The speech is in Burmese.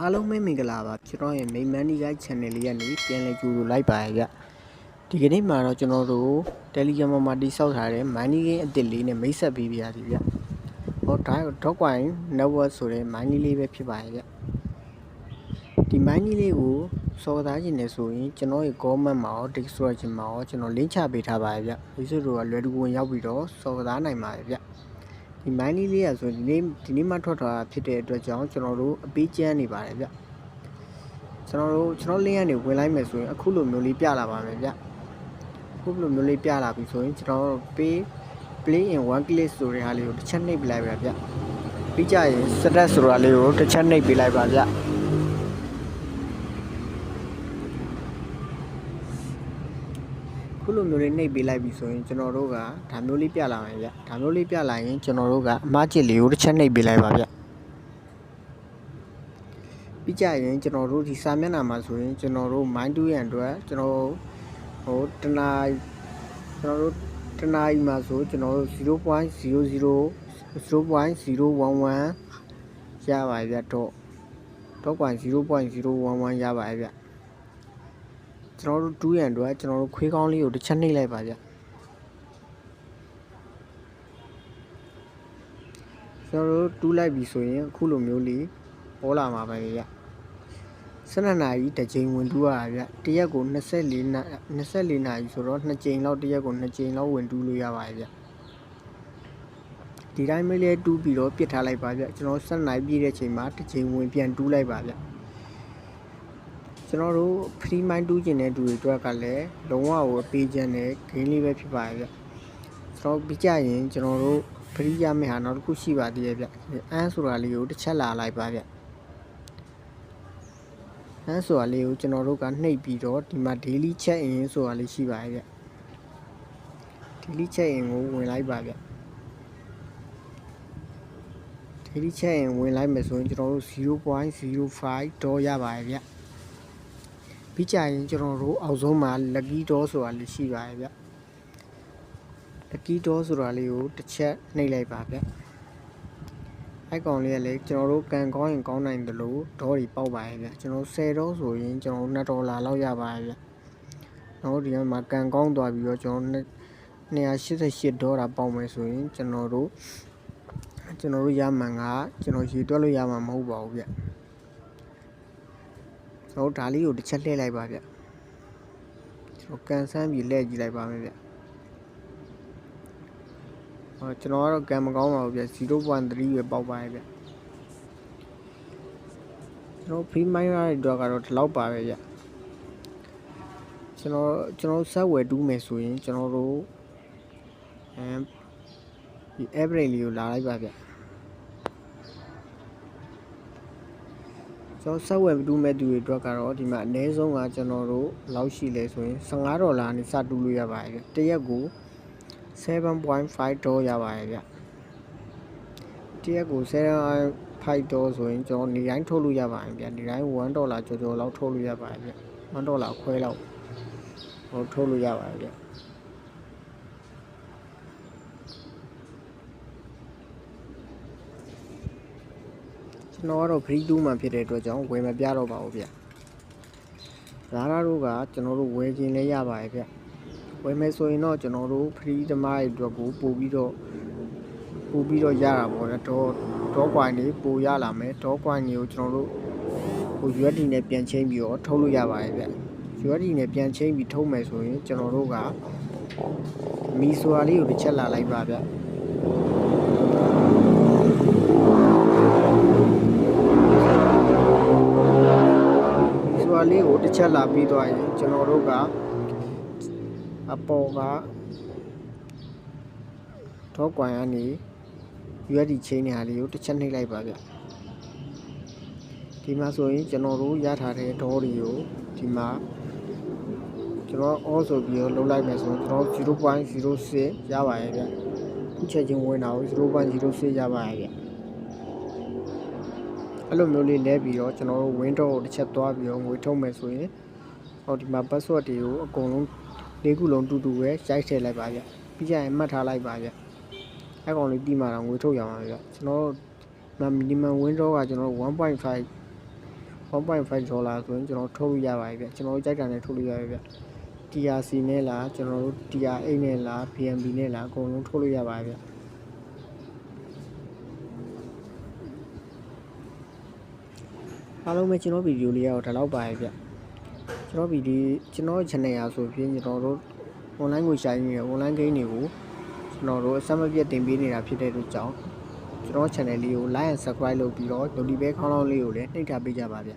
အားလုံးပဲမင်္ဂလာပါကျွန်တော်ရဲ့မိန်မန်နီဂိုင်း channel လေးကနေပြန်လည်ကြိုဆိုလိုက်ပါရကြဒီကနေ့မှာတော့ကျွန်တော်တို့ Telegram မှာတိစောက်ထားတဲ့ Money Game အသစ်လေးနဲ့မိတ်ဆက်ပေးပြရစီဗျဟောဒါ Dogcoin Network ဆိုတဲ့ Money လေးပဲဖြစ်ပါရဲ့ဗျဒီ Money လေးကိုစော်သားခြင်းနဲ့ဆိုရင်ကျွန်တော်ရဲ့ comment မှာရော description မှာရောကျွန်တော် link ချပေးထားပါရဲ့ဗျဝိသုတို့ကလွယ်တူဝင်ရောက်ပြီးတော့စော်သားနိုင်ပါရဲ့ဗျ ဒီမိုင်းလေးလေးရဆိုဒီနေ့ဒီနေ့မှထွက်သွားတာဖြစ်တဲ့အတွက်ကြောင့်ကျွန်တော်တို့အပေးကျန်းနေပါတယ်ဗျကျွန်တော်တို့ကျွန်တော်လင်းရနေဝင်လိုက်မယ်ဆိုရင်အခုလိုမျိုးလေးပြလာပါမယ်ဗျအခုလိုမျိုးလေးပြလာပြီဆိုရင်ကျွန်တော်တို့ပေး play in one click ဆိုတဲ့ဟာလေးကိုတစ်ချက်နှိပ်ပြလိုက်ပါဗျပြီးကြရင် stress ဆိုတာလေးကိုတစ်ချက်နှိပ်ပြလိုက်ပါဗျ ခုလိုမျိုးလေးနှိပ်ပေးလိုက်ပြီဆိုရင်ကျွန်တော်တို့ကဒါမျိုးလေးပြလာမယ်ဗျဒါမျိုးလေးပြလာရင်ကျွန်တော်တို့ကအမားချစ်လေးကိုတစ်ချက်နှိပ်ပေးလိုက်ပါဗျပြီးကြရင်ကျွန်တော်တို့ဒီစာမျက်နှာမှာဆိုရင်ကျွန်တော်တို့ mind to ရန်အတွက်ကျွန်တော်ဟိုတနာကျွန်တော်တို့တနာရီမှာဆိုကျွန်တော်တို့0.00 0.011ရပါဗျတော့တော့ 0.011ရပါဗျ ကျွန်တော်တို့2ရန်အတွက်ကျွန်တော်တို့ခွေးကောင်းလေးကိုတစ်ချက်နှိပ်လိုက်ပါဗျကျွန်တော်တို့တူးလိုက်ပြီဆိုရင်အခုလိုမျိုးလေးပေါ်လာမှာပဲဗျ12နာရီတစ်ချိန်ဝင်တူးရတာဗျတရက်ကို24နာ24နာရီဆိုတော့2ချိန်လောက်တရက်ကို2ချိန်လောက်ဝင်တူးလို့ရပါတယ်ဗျဒီတိုင်းမလေးတူးပြီးတော့ပြစ်ထားလိုက်ပါဗျကျွန်တော်12နာရီပြည့်တဲ့ချိန်မှာတစ်ချိန်ဝင်ပြန်တူးလိုက်ပါဗျ ကျွန်တော်တို့ free mind တူးကျင်တဲ့သူတွေအတွက်ကလည်းလုံးဝကိုအပေးချမ်းတဲ့ game လေးပဲဖြစ်ပါတယ်ဗျကျွန်တော်ပြီးကြရင်ကျွန်တော်တို့ free ရမယ့်ဟာနောက်တစ်ခုရှိပါသေးရဲ့ဗျအန်းဆိုတာလေးကိုတစ်ချက်လာလိုက်ပါဗျအန်းဆိုတာလေးကိုကျွန်တော်တို့ကနှိပ်ပြီးတော့ဒီမှာ daily check in ဆိုတာလေးရှိပါရဲ့ဗျ daily check in ကိုဝင်လိုက်ပါဗျ daily check in ဝင်လိုက်မယ်ဆိုရင်ကျွန်တော်တို့0.05ဒေါ်ရပါရဲ့ဗျ ပြီးကြရင်ကျွန်တော်တို့အောက်ဆုံးမှာ lucky door ဆိုတာလေးရှိပါရဲ့ဗျ lucky door ဆိုတာလေးကိုတစ်ချက်နှိပ်လိုက်ပါဗျအဲ့ကောင်လေးကလည်းကျွန်တော်တို့ကန်ကောင်းရင်ကောင်းနိုင်တယ်လို့ဒေါ်တွေပေါက်ပါရဲ့ဗျကျွန်တော်10ဒေါ်ဆိုရင်ကျွန်တော်2ဒေါ်လာလောက်ရပါရဲ့ဗျတော့ဒီမှာကန်ကောင်းသွားပြီးတော့ကျွန်တော်288ဒေါ်လာပေါက်မယ်ဆိုရင်ကျွန်တော်တို့ကျွန်တော်တို့ရမှန်ကကျွန်တော်ရေတွက်လို့ရမှာမဟုတ်ပါဘူးဗျ ကျွန်တော်ဒါလေးကိုတစ်ချက်လှည့်လိုက်ပါဗျကျွန်တော်ကန်ဆန်းပြီးလှည့်ကြည့်လိုက်ပါမယ်ဗျဟောကျွန်တော်ကတော့ကန်မကောင်းပါဘူးဗျ0.3ပဲပေါက်ပါရဲ့ဗျကျွန်တော် free mind ရတဲ့တော့ကတော့ဒီလောက်ပါပဲဗျကျွန်တော်ကျွန်တော်ဆက်ဝယ်တူးမယ်ဆိုရင်ကျွန်တော်တို့အမ်ဒီ average လေးကိုလာလိုက်ပါဗျ ကျွန်တော်ဆက်ဝယ်တူးမဲ့သူတွေအတွက်ကတော့ဒီမှာအနည်းဆုံးကကျွန်တော်တို့လောက်ရှိလဲဆိုရင်15ဒေါ်လာနဲ့စတူးလို့ရပါတယ်ဗျတစ်ရက်ကို7.5ဒေါ်ရပါတယ်ဗျတစ်ရက်ကို7.5ဒေါ်ဆိုရင်ကျွန်တော်နေတိုင်းထုတ်လို့ရပါတယ်ဗျနေတိုင်း1ဒေါ်လာကျော်ကျော်လောက်ထုတ်လို့ရပါတယ်ဗျ1ဒေါ်လာခွဲလောက်ဟိုထုတ်လို့ရပါတယ်ဗျ န်တော်ကတော့ free 2မှာဖြစ်တဲ့အတွက်ကြောင့်ဝယ်မပြတော့ပါဘူးဗျဒါရတို့ကကျွန်တော်တို့ဝယ်ခြင်းလည်းရပါတယ်ဗျဝယ်မယ်ဆိုရင်တော့ကျွန်တော်တို့ free သမားတွေအတွက်ကိုပို့ပြီးတော့ပို့ပြီးတော့ရတာပေါ့လေတော့တော့ကွိုင်းတွေပို့ရလာမယ်တော့ကွိုင်းတွေကိုကျွန်တော်တို့ဟို USD နဲ့ပြန်ချင်းပြီးတော့ထုတ်လို့ရပါတယ်ဗျ USD နဲ့ပြန်ချင်းပြီးထုတ်မယ်ဆိုရင်ကျွန်တော်တို့ကမီဆိုတာလေးကိုတစ်ချက်လာလိုက်ပါဗျ ချက်လာပြီးသွားရင်ကျွန်တော်တို့ကအပေါ်ကတော့ကွိုင်းကနေ USD ချင်းနေဟာလေးကိုတစ်ချက်နှိပ်လိုက်ပါဗျဒီမှာဆိုရင်ကျွန်တော်တို့ရထားတဲ့ဒေါ်တွေကိုဒီမှာကျွန်တော် all ဆိုပြီးတော့လုံးလိုက်မယ်ဆိုရင်ကျွန်တော်0.06ရပါရဲ့ဗျခုချက်ချင်းဝင်တာကို0.06ရပါရဲ့ဗျ အဲ့လိုမျိုးလေးလဲပြီးတော့ကျွန်တော်တို့ window ကိုတစ်ချက်သွားပြီးတော့ငွေထုတ်မယ်ဆိုရင်ဟောဒီမှာ password တွေကိုအကုန်လုံးလေးခုလုံးတူတူပဲရိုက်ထည့်လိုက်ပါဗျပြီးကြရင်မှတ်ထားလိုက်ပါဗျအဲ့ကောင်လေးပြီးမှတော့ငွေထုတ်ရမှာဗျကျွန်တော်တို့ minimum window ကကျွန်တော်တို့1.5 1.5ဒေါ်လာဆိုရင်ကျွန်တော်ထုတ်လို့ရပါတယ်ဗျကျွန်တော်တို့ကြိုက်တာနဲ့ထုတ်လို့ရတယ်ဗျ TRC နဲ့လားကျွန်တော်တို့ TR8 နဲ့လား BNB နဲ့လားအကုန်လုံးထုတ်လို့ရပါတယ်ဗျ အားလုံးပဲကျွန်တော်ဗီဒီယိုလေးကတော့ဒါတော့ပါရဲ့ဗျကျွန်တော်ဗီဒီယိုကျွန်တော် channel ရာဆိုဖြင့်ကျွန်တော်တို့ online ငွေရှာရင်းနဲ့ online game တွေကိုကျွန်တော်တို့အဆက်မပြတ်တင်ပေးနေတာဖြစ်တဲ့အတွက်ကြောင့်ကျွန်တော် channel လေးကို like and subscribe လုပ်ပြီးတော့ notification ခေါင်းလောင်းလေးကိုလည်းနှိပ်ထားပေးကြပါဗျ